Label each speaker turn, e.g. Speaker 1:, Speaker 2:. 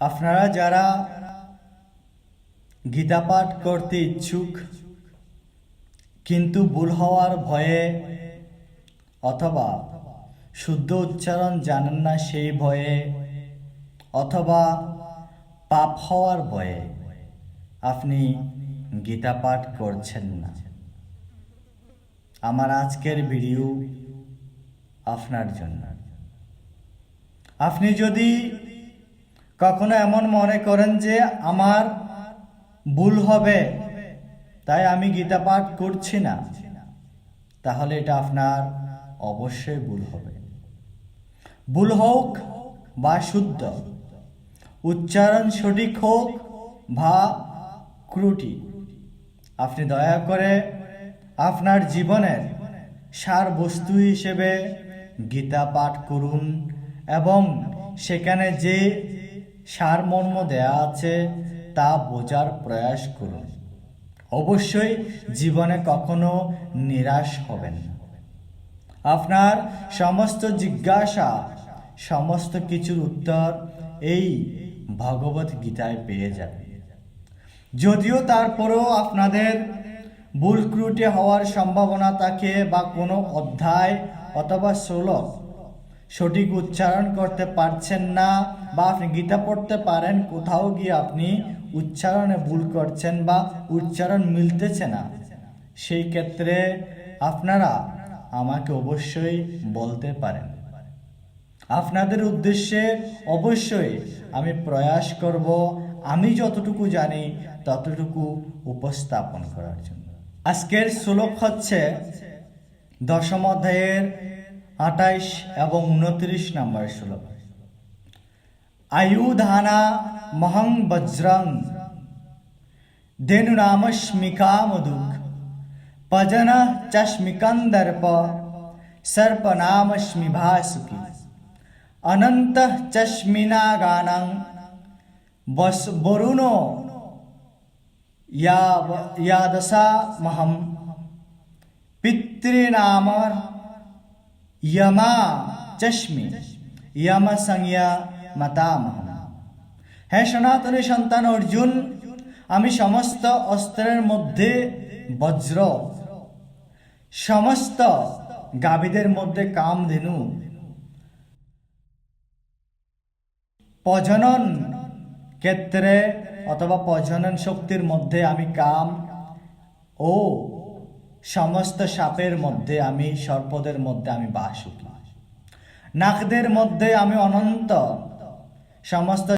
Speaker 1: আপনারা যারা গীতা পাঠ করতে ইচ্ছুক, কিন্তু ভুল হওয়ার ভয়ে অথবা শুদ্ধ উচ্চারণ জানেন না সেই ভয়ে অথবা পাপ হওয়ার ভয়ে আপনি গীতা পাঠ করছেন না। আমার আজকের ভিডিও আপনার জন্য। আপনি যদি কখনো এমন মনে করেন যে আমার ভুল হবে, তাই আমি গীতা পাঠ করছি না। তাহলে এটা আপনার অবশ্যই ভুল হবে। ভুল হোক বা শুদ্ধ, উচ্চারণ সঠিক হোক বা ক্রুটি আপনি দয়া করে আপনার জীবনের সার বস্তু হিসেবে গীতা পাঠ করুন এবং সেখানে যে সারমর্ম দেয়া আছে, তা বোঝার প্রয়াস করুন। অবশ্যই জীবনে কখনো নিরাশ হবেন না। আপনার সমস্ত জিজ্ঞাসা, সমস্ত কিছুর উত্তর এই ভগবত গীতায় পেয়ে যাবে যদিও তারপরেও আপনাদের ভুল ত্রুটি হওয়ার সম্ভাবনা থাকে বা কোনো অধ্যায় অথবা শ্লোক সঠিক উচ্চারণ করতে পারছেন না বা আপনি গীতা পড়তে পারেন, কোথাও গিয়ে আপনি উচ্চারণে ভুল করছেন বা উচ্চারণ মিলতেছে না। সেই ক্ষেত্রে আপনারা আমাকে অবশ্যই বলতে পারেন। আপনাদের উদ্দেশ্যে অবশ্যই আমি প্রয়াস করব, আমি যতটুকু জানি ততটুকু উপস্থাপন করার জন্য। আজকের শ্লোক হচ্ছে দশম অধ্যায়ের আঠাইশ এবং উনত্রিশ নম্বর শ্লোক আয়ুধানা মহং বজ্রং ধেনুনামস্মিকা মধুক পজন চস্মিকন্দর্প सर्पनामस्मि भासुकी अनंत चश्मिना गानं बस वरुणो या यादसा महम पितृनाम यमा চশমি ইয়ামা সংয়া মাতামহ হ্যাঁ সনাতনী সন্তান অর্জুন, আমি সমস্ত অস্ত্রের মধ্যে বজ্র, সমস্ত গাভীদের মধ্যে কাম কামধেনু প্রজনন ক্ষেত্রে অথবা প্রজনন শক্তির মধ্যে আমি কাম ও সমস্ত সাপের মধ্যে আমি সর্পদের মধ্যে আমি বাসুকি নাকদের মধ্যে আমি অনন্ত সমস্ত